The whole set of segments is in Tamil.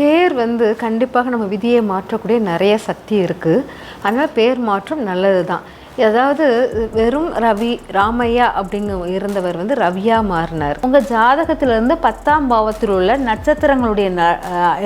பேர் வந்து கண்டிப்பாக நம்ம விதியை மாற்றக்கூடிய நிறைய சக்தி இருக்குது அதனால் பேர் மாற்றம் நல்லது தான் அதாவது வெறும் ரவி ராமையா அப்படிங்க இருந்தவர் வந்து ரவியா மாறினார். உங்கள் ஜாதகத்திலிருந்து பத்தாம் பாவத்தில் உள்ள நட்சத்திரங்களுடைய ந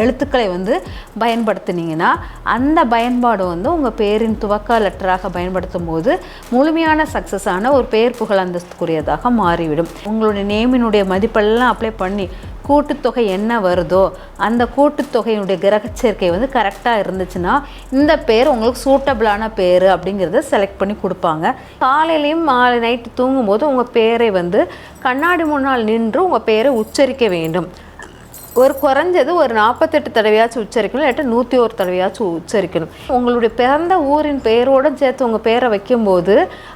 எழுத்துக்களை வந்து பயன்படுத்துனீங்கன்னா அந்த பயன்பாடு வந்து உங்கள் பேரின் துவக்க லெட்டராக பயன்படுத்தும் போது முழுமையான சக்ஸஸான ஒரு பேர் புகழ் அந்தஸ்துக்குரியதாக மாறிவிடும். உங்களுடைய நேமினுடைய மதிப்பெல்லாம் அப்ளை பண்ணி கூட்டுத்தொகை என்ன வருதோ அந்த கூட்டுத்தொகையினுடைய கிரகச்சேர்க்கை வந்து கரெக்டாக இருந்துச்சுன்னா இந்த பேர் உங்களுக்கு சூட்டபிளான பேர் அப்படிங்கிறத செலக்ட் பண்ணி கொடுப்பாங்க. காலையிலையும் மாலை நைட்டு தூங்கும்போது உங்கள் பேரை வந்து கண்ணாடி முன்னால் நின்று உங்கள் பேரை உச்சரிக்க வேண்டும். ஒரு குறைஞ்சது ஒரு நாற்பத்தெட்டு தடவையாச்சும் உச்சரிக்கணும் இல்லாட்டி நூற்றி ஒரு தடவையாச்சும் உச்சரிக்கணும். உங்களுடைய பிறந்த ஊரின் பெயரோட சேர்த்து உங்கள் பேரை வைக்கும்போது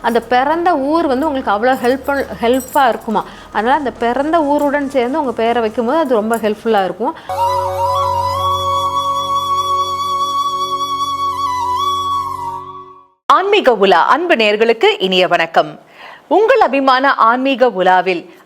அந்த பிறந்த ஊர் வந்து உங்களுக்கு அவ்வளோ ஹெல்ப் ஹெல்ப்பாக இருக்குமா? அதனால் அந்த பிறந்த ஊருடன் சேர்ந்து உங்கள் பேரை வைக்கும்போது அது ரொம்ப ஹெல்ப்ஃபுல்லாக இருக்கும். ஆன்மீக உலா அன்பு நேர்களுக்கு இனிய வணக்கம். உங்கள் அபிமான ஆன்மீக உலாவில்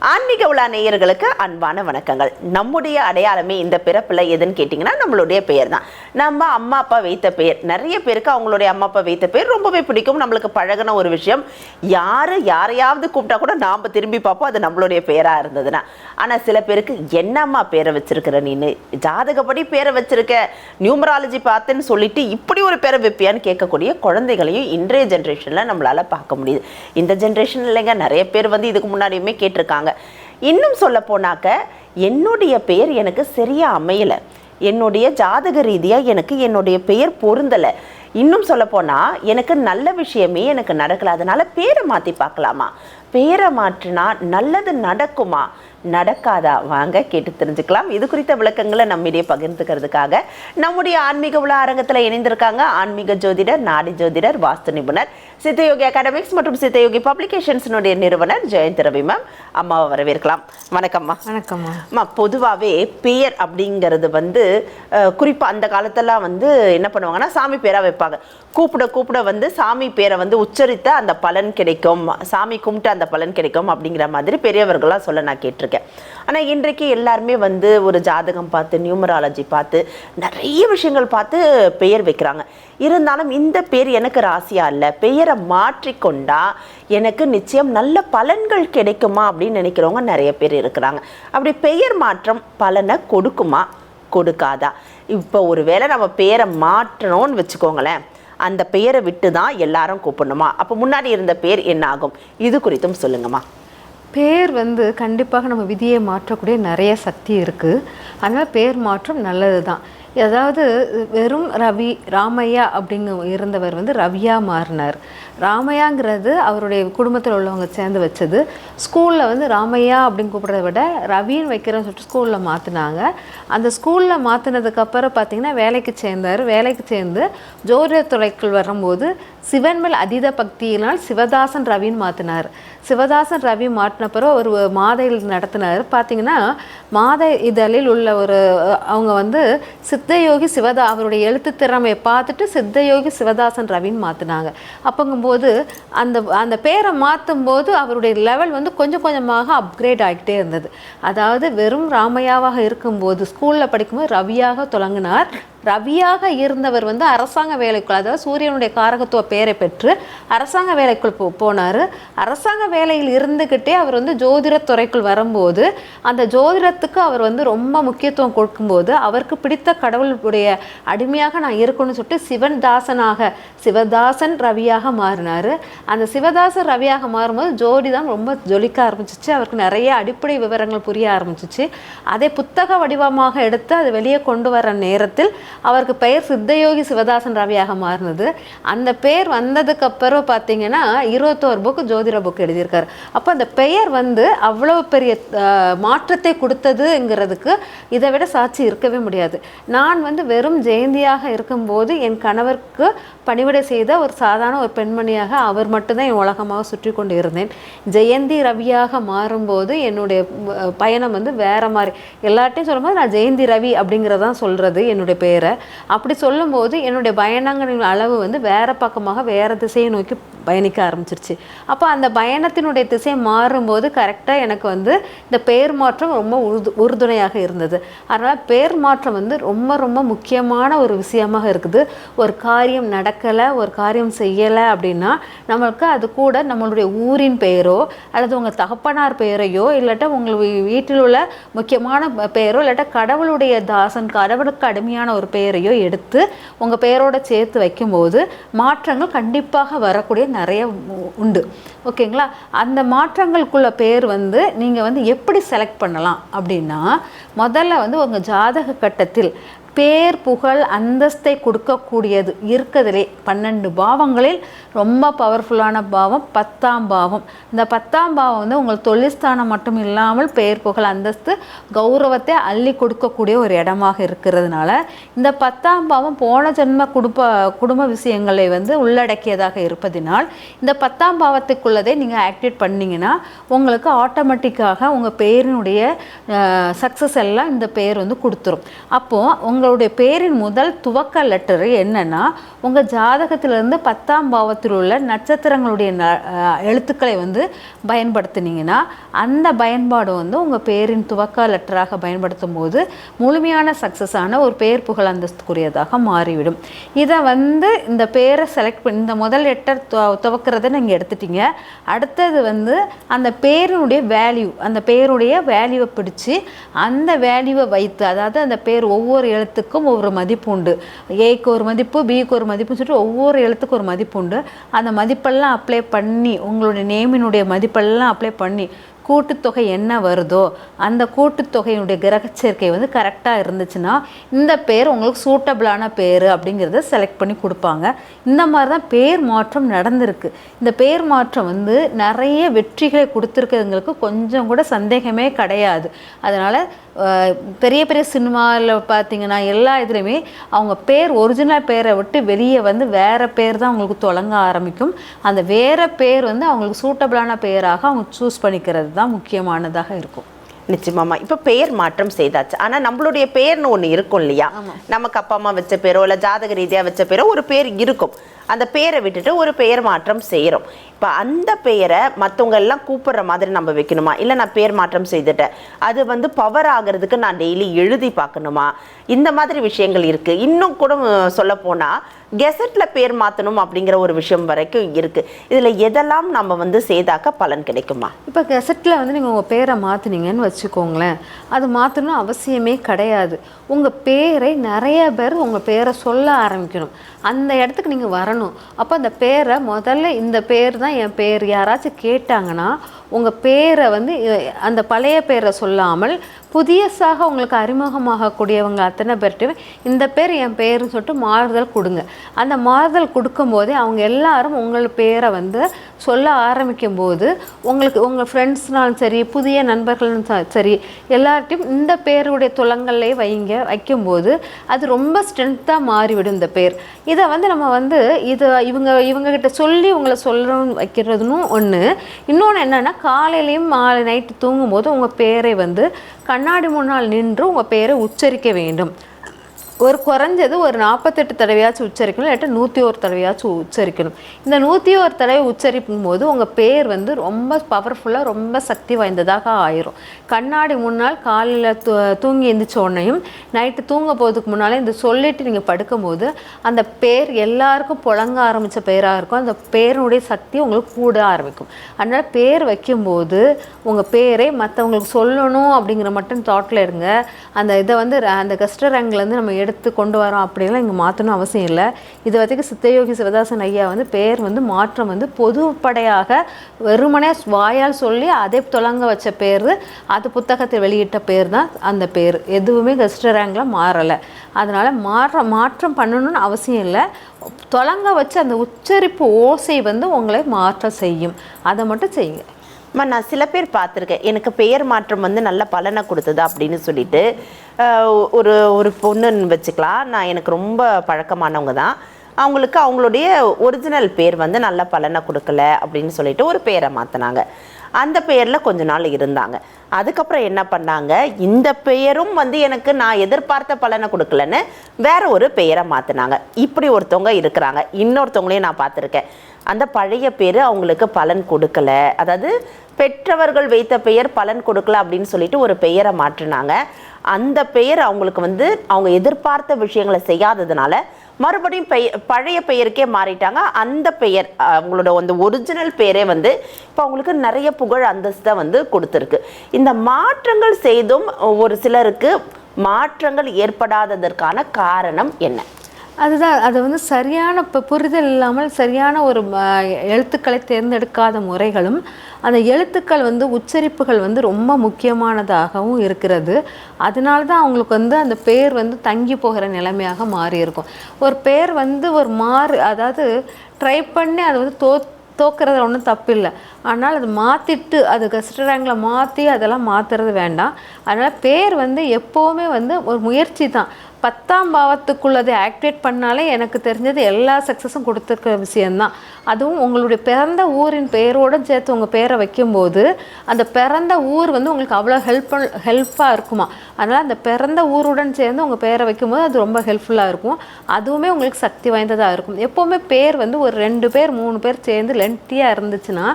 ஆன்மீக உலா நேயர்களுக்கு அன்பான வணக்கங்கள். நம்முடைய அடையாளமே இந்த பிறப்பில் எதுன்னு கேட்டிங்கன்னா நம்மளுடைய பெயர் தான் நம்ம அம்மா அப்பா வைத்த பெயர். நிறைய பேருக்கு அவங்களுடைய அம்மா அப்பா வைத்த பெயர் ரொம்பவே பிடிக்கும். நம்மளுக்கு பழகின ஒரு விஷயம். யார் யாரையாவது கூப்பிட்டா கூட நாம் திரும்பி பார்ப்போம். அது நம்மளுடைய பெயராக இருந்ததுன்னா. ஆனால் சில பேருக்கு என்னம்மா பேரை வச்சிருக்கிற நீனு? ஜாதகப்படி பேரை வச்சிருக்க. நியூமராலஜி பார்த்தேன்னு சொல்லிட்டு இப்படி ஒரு பேரை வைப்பியான்னு கேட்கக்கூடிய குழந்தைகளையும் இன்றைய ஜென்ரேஷனில் நம்மளால் பார்க்க முடியுது. இந்த ஜென்ரேஷன் இல்லைங்க. நிறைய பேர் வந்து இதுக்கு முன்னாடியுமே கேட்டிருக்காங்க. இன்னும் சொல்ல போனாக்க என்னுடைய பெயர் எனக்கு சரியா அமையல. என்னுடைய ஜாதக ரீதியா எனக்கு என்னுடைய பெயர் பொருந்தலை. இன்னும் சொல்ல போனா எனக்கு நல்ல விஷயமே எனக்கு நடக்கல. அதனால பேரை மாத்தி பார்க்கலாமா? பேரை மாற்றினா நல்லது நடக்குமா? நடக்காதா? வாங்க கேட்டு தெரிஞ்சுக்கலாம். இது குறித்த விளக்கங்களை நம்மிடையே பகிர்ந்துக்கிறதுக்காக நம்முடைய ஆன்மீக உலா அரங்கத்தில் இணைந்திருக்காங்க ஆன்மீக ஜோதிடர் நாடி ஜோதிடர் வாஸ்து நிபுணர் சித்தயோகி அகாடமிக்ஸ் மற்றும் சித்தயோகி பப்ளிகேஷன்ஸினுடைய நிறுவனர் ஜெயந்த் ரவி மேம் அம்மாவை வரவேற்கலாம். வணக்கம்மா வணக்கம்மா அம்மா பொதுவாகவே பெயர் அப்படிங்கிறது வந்து குறிப்பாக அந்த காலத்தெல்லாம் வந்து என்ன பண்ணுவாங்கன்னா சாமி பேராக வைப்பாங்க. கூப்பிட கூப்பிட வந்து சாமி பேரை வந்து உச்சரித்த அந்த பலன் கிடைக்கும். சாமி கும்பிட்டு அந்த பலன் கிடைக்கும் அப்படிங்கிற மாதிரி பெரியவர்களாக சொல்ல நான் கேட்டிருக்கேன். ஆனால் இன்றைக்கு எல்லாருமே வந்து ஒரு ஜாதகம் பார்த்து நியூமராலஜி பார்த்து நிறைய விஷயங்கள் பார்த்து பெயர் வைக்கிறாங்க. இருந்தாலும் இந்த பேர் எனக்கு ராசியா இல்லை. பெயரை மாற்றிக்கொண்டா எனக்கு நிச்சயம் நல்ல பலன்கள் கிடைக்குமா அப்படின்னு நினைக்கிறவங்க நிறைய பேர் இருக்கிறாங்க. அப்படி பெயர் மாற்றம் பலனை கொடுக்குமா? கொடுக்காதா. இப்போ ஒருவேளை நம்ம பெயரை மாற்றணும்னு வச்சுக்கோங்களேன். அந்த பெயரை விட்டு தான் எல்லாரும் கூப்பிடணுமா? அப்போ முன்னாடி இருந்த பேர் என்ன ஆகும்? இது குறித்தும் சொல்லுங்கம்மா. பேர் வந்து கண்டிப்பாக நம்ம விதியை மாற்றக்கூடிய நிறைய சக்தி இருக்குது அதனால் பேர் மாற்றம் நல்லது தான் அதாவது வெறும் ரவி ராமையா அப்படிங்க இருந்தவர் வந்து ரவியா மாறினார். ராமையாங்கிறது அவருடைய குடும்பத்தில் உள்ளவங்க சேர்ந்து வச்சது. ஸ்கூலில் வந்து ராமையா அப்படின்னு கூப்பிட்றத விட ரவின்னு வைக்கிறேன்னு சொல்லிட்டு ஸ்கூலில் மாற்றினாங்க அந்த ஸ்கூலில் மாற்றினதுக்கப்புறம் பார்த்தீங்கன்னா வேலைக்கு சேர்ந்தார். வேலைக்கு சேர்ந்து ஜோதிடத்துறைக்குள் வரும்போது சிவன் மேல் அதீத பக்தியினால் சிவதாசன் ரவின்னு மாற்றினார் சிவதாசன் ரவி மாற்றின பிறகு ஒரு மாத இதழ் நடத்தினார். பார்த்தீங்கன்னா மாத இதழில் உள்ள ஒரு அவங்க வந்து சித்தயோகி சிவதா அவருடைய எழுத்து திறமையை பார்த்துட்டு சித்தயோகி சிவதாசன் ரவின்னு மாற்றினாங்க அப்போங்கும்போது அந்த அந்த பேரை மாற்றும் போது அவருடைய லெவல் வந்து கொஞ்சம் கொஞ்சமாக அப்கிரேட் ஆகிட்டே இருந்தது. அதாவது வெறும் ராமையாவாக இருக்கும்போது ஸ்கூலில் படிக்கும்போது ரவியாக தொடங்கினார் ரவியாக இருந்தவர் வந்து அரசாங்க வேலைக்குள் அதாவது சூரியனுடைய காரகத்துவ பெயரை பெற்று அரசாங்க வேலைக்குள் போ போனார். அரசாங்க வேலையில் இருந்துக்கிட்டே அவர் வந்து ஜோதிடத் துறைக்குள் வரும்போது அந்த ஜோதிடத்துக்கு அவர் வந்து ரொம்ப முக்கியத்துவம் கொடுக்கும்போது அவருக்கு பிடித்த கடவுளுடைய அடிமையாக நான் இருக்கணும்னு சொல்லிட்டு சிவன் தாசனாக சிவதாசன் ரவியாக மாறினார். அந்த சிவதாசன் ரவியாக மாறும்போது ஜோடி தான் ரொம்ப ஜொலிக்க ஆரம்பிச்சிச்சு. அவருக்கு நிறைய அடிப்படை விவரங்கள் புரிய ஆரம்பிச்சிச்சு. அதை புத்தக வடிவமாக எடுத்து அதை வெளியே கொண்டு வர நேரத்தில் அவருக்கு பெயர் சித்தயோகி சிவதாசன் ரவியாக மாறினது. அந்த பெயர் வந்ததுக்கு அப்புறம் பார்த்தீங்கன்னா இருபத்தோரு புக்கு ஜோதிட புக் எழுதியிருக்காரு. அப்போ அந்த பெயர் வந்து அவ்வளோ பெரிய மாற்றத்தை கொடுத்ததுங்கிறதுக்கு இதை விட சாட்சி இருக்கவே முடியாது. நான் வந்து வெறும் ஜெயந்தியாக இருக்கும்போது என் கணவருக்கு பணிவிடை செய்த ஒரு சாதாரண ஒரு பெண்மணியாக அவர் மட்டும்தான் என் உலகமாக சுற்றி கொண்டு இருந்தேன் ஜெயந்தி ரவியாக மாறும்போது என்னுடைய பயணம் வந்து வேற மாதிரி. எல்லார்ட்டையும் சொல்லும்போது நான் ஜெயந்தி ரவி அப்படிங்கிறதான் சொல்கிறது என்னுடைய பெயர். பேரை அப்படி சொல்லும்போது என்னுடைய பயணங்களின் அளவு வந்து வேற பக்கமாக வேற திசையை நோக்கி பயணிக்க ஆரம்பிச்சிருச்சு. அப்போ அந்த பயணத்தினுடைய திசை மாறும்போது கரெக்டாக எனக்கு வந்து இந்த பெயர் மாற்றம் ரொம்ப உறுது உறுதுணையாக இருந்தது. அதனால் பெயர் மாற்றம் வந்து ரொம்ப ரொம்ப முக்கியமான ஒரு விஷயமாக இருக்குது. ஒரு காரியம் நடக்கலை ஒரு காரியம் செய்யலை அப்படின்னா நம்மளுக்கு அது கூட நம்மளுடைய ஊரின் பெயரோ அல்லது உங்கள் தகப்பனார் பெயரையோ இல்லாட்டா உங்கள் வீட்டில் உள்ள முக்கியமான பெயரோ இல்லாட்டா கடவுளுடைய தாசன் கடவுளுக்கு அடிமையான ஒரு பெயரையோ எடுத்து உங்கள் பெயரோட சேர்த்து வைக்கும்போது மாற்றங்கள் கண்டிப்பாக வரக்கூடிய நிறைய உ- உண்டு. ஓகேங்களா? அந்த மாற்றங்களுக்குள்ள பேர் வந்து நீங்கள் வந்து எப்படி செலக்ட் பண்ணலாம் அப்படின்னா முதல்ல வந்து உங்கள் ஜாதக கட்டத்தில் பேர் புகழ் அந்தஸ்தை கொடுக்கக்கூடியது இருக்கிறதுலே. பன்னெண்டு பாவங்களில் ரொம்ப பவர்ஃபுல்லான பாவம் பத்தாம் பாவம். இந்த பத்தாம் பாவம் வந்து உங்கள் தொழில்ஸ்தானம் மட்டும் இல்லாமல் பெயர் புகழ் அந்தஸ்து கௌரவத்தை அள்ளி கொடுக்கக்கூடிய ஒரு இடமாக இருக்கிறதுனால இந்த பத்தாம் பாவம் போன ஜென்ம குடும்ப குடும்ப விஷயங்களை வந்து உள்ளடக்கியதாக இருப்பதினால் இந்த பத்தாம் பாவத்துக்குள்ளதே நீங்கள் ஆக்டிவேட் பண்ணீங்கன்னா உங்களுக்கு ஆட்டோமேட்டிக்காக உங்கள் பெயரினுடைய சக்ஸஸ் எல்லாம் இந்த பெயர் வந்து கொடுத்துரும். அப்போது உங்கள் உங்களுடைய பேரின் முதல் துவக்க லெட்டர் என்னென்னா உங்கள் ஜாதகத்திலிருந்து பத்தாம் பாவத்தில் உள்ள நட்சத்திரங்களுடைய ந- எழுத்துக்களை வந்து பயன்படுத்துனீங்கன்னா அந்த பயன்பாடு வந்து உங்கள் பேரின் துவக்க லெட்டராக பயன்படுத்தும் போது முழுமையான சக்ஸஸான ஒரு பேர் புகழ் அந்தஸ்துக்குரியதாக மாறிவிடும். இதை வந்து இந்த பேரை செலக்ட் பண்ணி இந்த முதல் லெட்டர் துவக்கிறத நீங்கள் எடுத்துட்டீங்க. அடுத்தது வந்து அந்த பேரினுடைய வேல்யூ அந்த பேருடைய வேல்யூவை பிடிச்சு அந்த வேல்யூவை வைத்து அதாவது அந்த பேர் ஒவ்வொரு எழுத்துக்கும் ஒவ்வொரு மதிப்பு உண்டு. ஏக்கு ஒரு மதிப்பு பிக்கு ஒரு மதிப்புன்னு சொல்லிட்டு ஒவ்வொரு எழுத்துக்கும் ஒரு மதிப்பு உண்டு. அந்த மதிப்பெல்லாம் அப்ளை பண்ணி உங்களுடைய நேமினுடைய மதிப்பெல்லாம் அப்ளை பண்ணி கூட்டுத்தொகை என்ன வருதோ அந்த கூட்டுத்தொகையினுடைய கிரகச்சேர்க்கை வந்து கரெக்டாக இருந்துச்சுன்னா இந்த பேர் உங்களுக்கு சூட்டபிளான பேர் அப்படிங்கிறத செலக்ட் பண்ணி கொடுப்பாங்க. இந்த மாதிரி தான் பேர் மாற்றம் நடந்திருக்கு. இந்த பேர் மாற்றம் வந்து நிறைய வெற்றிகளை கொடுத்துருக்கிறவங்களுக்கு கொஞ்சம் கூட சந்தேகமே கிடையாது. அதனால் பெரிய பெரிய சினிமாவில் பார்த்தீங்கன்னா எல்லா இதுலேயுமே அவங்க பேர் ஒரிஜினல் பேரை விட்டு வெளியே வந்து வேறு பேர் தான் அவங்களுக்கு தொடங்க ஆரம்பிக்கும். அந்த வேறு பேர் வந்து அவங்களுக்கு சூட்டபிளான பேராக அவங்க சூஸ் பண்ணிக்கிறது தான் முக்கியமானதாக இருக்கும். நிச்சயமாமா இப்ப பெயர் மாற்றம் செய்தாச்சு. ஆனா நம்மளுடைய பெயர்னு ஒண்ணு இருக்கும் இல்லையா? நமக்கு அப்பா அம்மா வச்ச பேரோ இல்ல ஜாதக ரீதியா வச்ச பேரோ ஒரு பேர் இருக்கும். அந்த பேரை விட்டுட்டு ஒரு பெயர் மாற்றம் செய்யறோம் இப்ப அந்த பெயரை மத்தவங்க எல்லாம் கூப்பிடுற மாதிரி நம்ம வைக்கணுமா? இல்ல நான் பேர் மாற்றம் செய்துட்டேன். அது வந்து பவர் ஆகிறதுக்கு நான் டெய்லி எழுதி பார்க்கணுமா? இந்த மாதிரி விஷயங்கள் இருக்கு. இன்னும் கூட சொல்ல போனா கெசட்டில் பேர் மாற்றணும் அப்படிங்கிற ஒரு விஷயம் வரைக்கும் இருக்குது இதில் எதெல்லாம் நம்ம வந்து செய்தாக்க பலன் கிடைக்குமா? இப்போ கெசட்டில் வந்து நீங்கள் உங்கள் பேரை மாற்றினீங்கன்னு வச்சுக்கோங்களேன். அது மாற்றணும் அவசியமே கிடையாது. உங்கள் பேரை நிறைய பேர் உங்கள் பேரை சொல்ல ஆரம்பிக்கணும். அந்த இடத்துக்கு நீங்கள் வரணும். அப்போ அந்த பேரை முதல்ல இந்த பேர் தான் என் பேர். யாராச்சும் கேட்டாங்கன்னா உங்கள் பேரை வந்து அந்த பழைய பேரை சொல்லாமல் புதியசாக உங்களுக்கு அறிமுகமாகக்கூடியவங்க அத்தனை பேர்கிட்டயுமே இந்த பேர் என் பேருன்னு சொல்லிட்டு மாறுதல் கொடுங்க. அந்த மாறுதல் கொடுக்கும்போதே அவங்க எல்லாரும் உங்கள் பேரை வந்து சொல்ல ஆரம்பிக்கும் போது உங்களுக்கு உங்கள் ஃப்ரெண்ட்ஸ்னாலும் சரி புதிய நண்பர்களும் சரி எல்லார்ட்டையும் இந்த பேருடைய துலங்கல்லே வைங்க வைக்கும்போது அது ரொம்ப ஸ்ட்ரென்த்தாக மாறிவிடும் இந்த பேர். இதை வந்து நம்ம வந்து இதை இவங்க இவங்கக்கிட்ட சொல்லி உங்களை சொல்லணும்னு வைக்கிறதுனும் ஒன்று இன்னொன்று என்னன்னா காலையிலையும் மாலை நைட்டு தூங்கும்போது உங்கள் பேரை வந்து கண்ணாடி முன்னால் நின்று உங்கள் பேரை உச்சரிக்க வேண்டும். ஒரு குறைஞ்சது ஒரு நாற்பத்தெட்டு தடவையாச்சும் உச்சரிக்கணும் இல்லாட்டி நூற்றி ஒரு தடவையாச்சும் உச்சரிக்கணும். இந்த நூற்றி ஒரு தடவை உச்சரிக்கும் போது உங்கள் பேர் வந்து ரொம்ப பவர்ஃபுல்லாக ரொம்ப சக்தி வாய்ந்ததாக ஆயிரும். கண்ணாடி முன்னால் காலையில் தூ தூங்கி எந்திரிச்ச உடனேயும் நைட்டு தூங்க போகிறதுக்கு முன்னாலே இந்த சொல்லிட்டு நீங்கள் படுக்கும்போது அந்த பேர் எல்லாருக்கும் புழங்க ஆரம்பித்த பேராக இருக்கும். அந்த பேருடைய சக்தி உங்களுக்கு கூட ஆரம்பிக்கும். அதனால் பேர் வைக்கும்போது உங்கள் பேரை மற்றவங்களுக்கு சொல்லணும் அப்படிங்கிற மட்டும் தாட்டில் இருங்க. அந்த இதை வந்து அந்த கஸ்டர் ரேங்க்லேருந்து நம்ம எடு எடுத்து கொண்டு வரோம் அப்படிலாம் இங்கே மாற்றணும் அவசியம் இல்லை. இது வரைக்கும் சித்தயோகி சிவதாசன் ஐயா வந்து பெயர் வந்து மாற்றம் வந்து பொதுப்படையாக வெறுமனே வாயால் சொல்லி அதை தொடங்க வச்ச பேர் அது புத்தகத்தை வெளியிட்ட பேர் தான் அந்த பேர். எதுவுமே கெஸ்ட் ரேங்கில் மாறலை. அதனால் மாற்ற மாற்றம் பண்ணணும்னு அவசியம் இல்லை. தொடங்க வச்ச அந்த உச்சரிப்பு ஓசை வந்து உங்களை மாற்றம் செய்யும். அதை மட்டும் செய்யுங்க. அம்மா நான் சில பேர் பார்த்துருக்கேன். எனக்கு பெயர் மாற்றம் வந்து நல்ல பலனை கொடுத்தது அப்படின்னு சொல்லிட்டு. ஒரு ஒரு பொண்ணுன்னு வச்சுக்கலாம். நான் எனக்கு ரொம்ப பழக்கமானவங்க தான். அவங்களுக்கு அவங்களுடைய ஒரிஜினல் பேர் வந்து நல்ல பலனை கொடுக்கல அப்படின்னு சொல்லிட்டு ஒரு பேரை மாற்றினாங்க அந்த பெயரில் கொஞ்ச நாள் இருந்தாங்க. அதுக்கப்புறம் என்ன பண்ணாங்க? இந்த பெயரும் வந்து எனக்கு நான் எதிர்பார்த்த பலனை கொடுக்கலன்னு வேற ஒரு பெயரை மாற்றினாங்க இப்படி ஒருத்தவங்க இருக்கிறாங்க. இன்னொருத்தவங்களையும் நான் பார்த்துருக்கேன். அந்த பழைய பேர் அவங்களுக்கு பலன் கொடுக்கல. அதாவது பெற்றவர்கள் வைத்த பெயர் பலன் கொடுக்கல அப்படின்னு சொல்லிட்டு ஒரு பெயரை மாற்றினாங்க. அந்த பெயர் அவங்களுக்கு வந்து அவங்க எதிர்பார்த்த விஷயங்களை செய்யாததுனால மறுபடியும் பெயர் பழைய பெயருக்கே மாறிட்டாங்க. அந்த பெயர் அவங்களோட அந்த ஒரிஜினல் பெயரே வந்து இப்போ அவங்களுக்கு நிறைய புகழ் அந்தஸ்தை வந்து கொடுத்துருக்கு. இந்த மாற்றங்கள் செய்தும் ஒரு சிலருக்கு மாற்றங்கள் ஏற்படாததற்கான காரணம் என்ன? அதுதான் அது வந்து சரியான இப்போ புரிதல் இல்லாமல் சரியான ஒரு எழுத்துக்களை தேர்ந்தெடுக்காத முறைகளும் அந்த எழுத்துக்கள் வந்து உச்சரிப்புகள் வந்து ரொம்ப முக்கியமானதாகவும் இருக்கிறது. அதனால தான் அவங்களுக்கு வந்து அந்த பேர் வந்து தங்கி போகிற நிலைமையாக மாறி இருக்கும் ஒரு பேர் வந்து ஒரு மாறு அதாவது ட்ரை பண்ணி அதை வந்து தோ தோக்கிறது ஒன்றும் தப்பு இல்லை ஆனால் அது மாற்றிட்டு அது கஸ்டராங்கில் மாற்றி அதெல்லாம் மாற்றுறது வேண்டாம். அதனால் பேர் வந்து எப்போவுமே வந்து ஒரு முயற்சி தான். பத்தாம் பாவத்துக்குள்ளதை ஆக்டிவேட் பண்ணாலே எனக்கு தெரிஞ்சது எல்லா சக்ஸஸும் கொடுத்துருக்க விஷயந்தான் அதுவும் உங்களுடைய பிறந்த ஊரின் பெயரோடு சேர்த்து உங்கள் பேரை வைக்கும்போது அந்த பிறந்த ஊர் வந்து உங்களுக்கு அவ்வளோ ஹெல்ப் ஹெல்ப்பாக இருக்குமா? அதனால் அந்த பிறந்த ஊருடன் சேர்ந்து உங்கள் பேரை வைக்கும்போது அது ரொம்ப ஹெல்ப்ஃபுல்லாக இருக்கும். அதுவுமே உங்களுக்கு சக்தி வாய்ந்ததாக இருக்கும். எப்போவுமே பேர் வந்து ஒரு ரெண்டு பேர் மூணு பேர் சேர்ந்து லென்த்தியாக இருந்துச்சுன்னா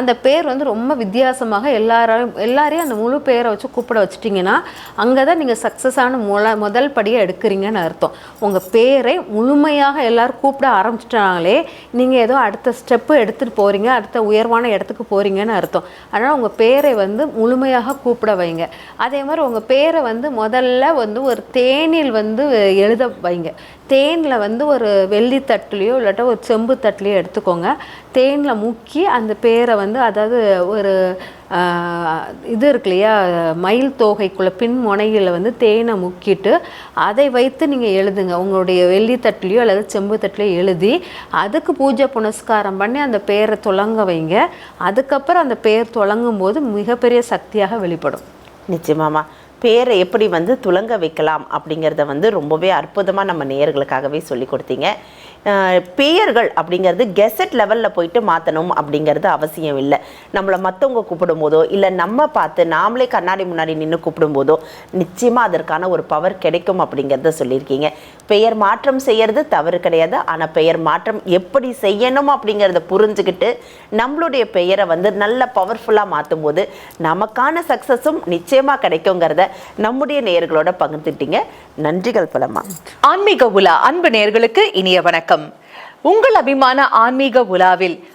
அந்த பேர் வந்து ரொம்ப வித்தியாசமாக எல்லாரையும் எல்லாரையும் அந்த முழு பேரை வச்சு கூப்பிட வச்சிட்டிங்கன்னா அங்கே தான் நீங்கள் சக்ஸஸான முல முதல் படியை எடுக்கிறீங்கன்னு அர்த்தம். உங்கள் பேரை முழுமையாக எல்லாரும் கூப்பிட ஆரம்பிச்சிட்டாங்களே நீங்கள் ஏதோ அடுத்த ஸ்டெப்பு எடுத்துகிட்டு போகிறீங்க அடுத்த உயர்வான இடத்துக்கு போகிறீங்கன்னு அர்த்தம். அதனால் உங்கள் பேரை வந்து முழுமையாக கூப்பிட வைங்க. அதே மாதிரி உங்கள் பேரை வந்து முதல்ல வந்து ஒரு தேனில் வந்து எழுத வைங்க. தேனில் வந்து ஒரு வெள்ளி தட்டுலேயோ இல்லாட்டா ஒரு செம்பு தட்டுலேயோ எடுத்துக்கோங்க. தேனில் முக்கி அந்த பேரை வந்து அதாவது ஒரு இது இருக்கு இல்லையா? மயில் தோகைக்குள்ள பின் முனையில் வந்து தேனை முக்கிட்டு அதை வைத்து நீங்கள் எழுதுங்க. உங்களுடைய வெள்ளி தட்டிலையோ அல்லது செம்பு தட்டிலையோ எழுதி அதுக்கு பூஜை புனஸ்காரம் பண்ணி அந்த பேரை தொடங்க வைங்க. அதுக்கப்புறம் அந்த பேர் தொடங்கும் போது மிகப்பெரிய சக்தியாக வெளிப்படும். நிச்சயமாமா பேரை எப்படி வந்து துலங்க வைக்கலாம் அப்படிங்கிறத வந்து ரொம்பவே அற்புதமாக நம்ம நேயர்களுக்காகவே சொல்லி கொடுத்தீங்க. பெயர்கள் அப்படிங்கிறது கெசட் லெவலில் போயிட்டு மாற்றணும் அப்படிங்கிறது அவசியம் இல்லை. நம்மளை மற்றவங்க கூப்பிடும்போதோ இல்லை நம்ம பார்த்து நாமளே கண்ணாடி முன்னாடி நின்று கூப்பிடும்போதோ நிச்சயமாக அதற்கான ஒரு பவர் கிடைக்கும் அப்படிங்கிறத சொல்லியிருக்கீங்க. பெயர் மாற்றம் செய்யறது தவறு கிடையாது. ஆனால் பெயர் மாற்றம் எப்படி செய்யணும் அப்படிங்கிறத புரிஞ்சுக்கிட்டு நம்மளுடைய பெயரை வந்து நல்ல பவர்ஃபுல்லாக மாற்றும் போது நமக்கான சக்ஸஸும் நிச்சயமாக கிடைக்குங்கிறத நம்முடைய நேயர்களோட பகிர்ந்துட்டீங்க. நன்றிகள் பலமா. ஆன்மீக உலா அன்பு நேர்களுக்கு இனிய வணக்கம். உங்கள் அபிமான ஆன்மீக உலாவில்